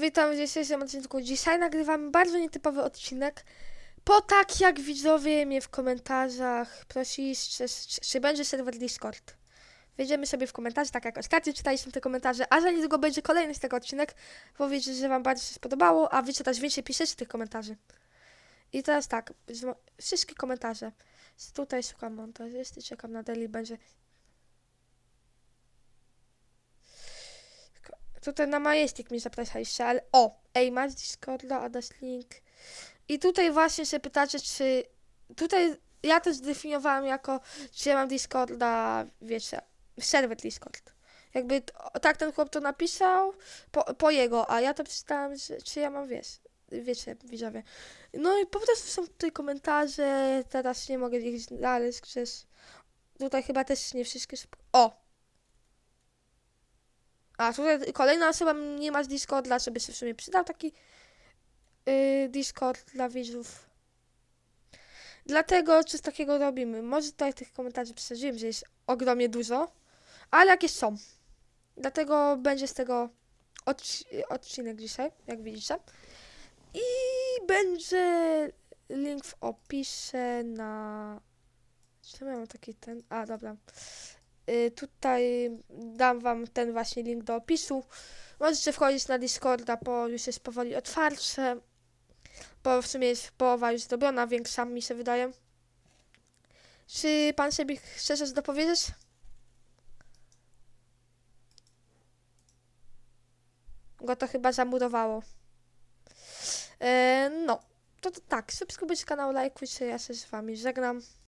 Witam w dzisiejszym odcinku. Dzisiaj nagrywamy bardzo nietypowy odcinek. Po tak jak widzowie mnie w komentarzach prosili, czy, czy, będzie serwer Discord. Wejdziemy sobie w komentarze, tak jak ostatnio czytaliśmy te komentarze, a za niedługo będzie kolejny z tego odcinek. Powiedzcie, że wam bardzo się spodobało, a wy też więcej piszecie tych komentarzy. I teraz tak, wszystkie komentarze. Tutaj szukam montażysty, czekam na daily, będzie Tutaj na Majestic mnie zapraszaliście, ale o, ej, masz Discorda, a dasz link. I tutaj właśnie się pytacie, czy... Tutaj ja to zdefiniowałam jako, czy ja mam Discorda, wiecie, serwer Discord. Jakby t- tak ten chłop to napisał po, po jego, a ja to przeczytałam, że, czy ja mam, wiesz, wiecie, widzowie. No i po prostu są tutaj komentarze, teraz nie mogę ich znaleźć, przecież tutaj chyba też nie wszystkie... O! A tutaj kolejna osoba nie ma z Discorda, żeby się w sumie przydał taki yy, Discord dla widzów. Dlatego coś takiego robimy. Może tutaj tych komentarzy przesadziłem, że jest ogromnie dużo, ale jakieś są. Dlatego będzie z tego odci- odcinek dzisiaj, jak widzicie. I będzie link w opisie na... Czy mam taki ten... A, dobra. Y, tutaj dam wam ten właśnie link do opisu. Możecie wchodzić na Discorda, bo już jest powoli otwarcie. Bo w sumie jest połowa już zrobiona, większa mi się wydaje. Czy pan sobie chce coś dopowiedzieć? Go to chyba zamurowało. E, no, to, to tak, subskrybujcie kanał, lajkujcie, ja się z wami żegnam.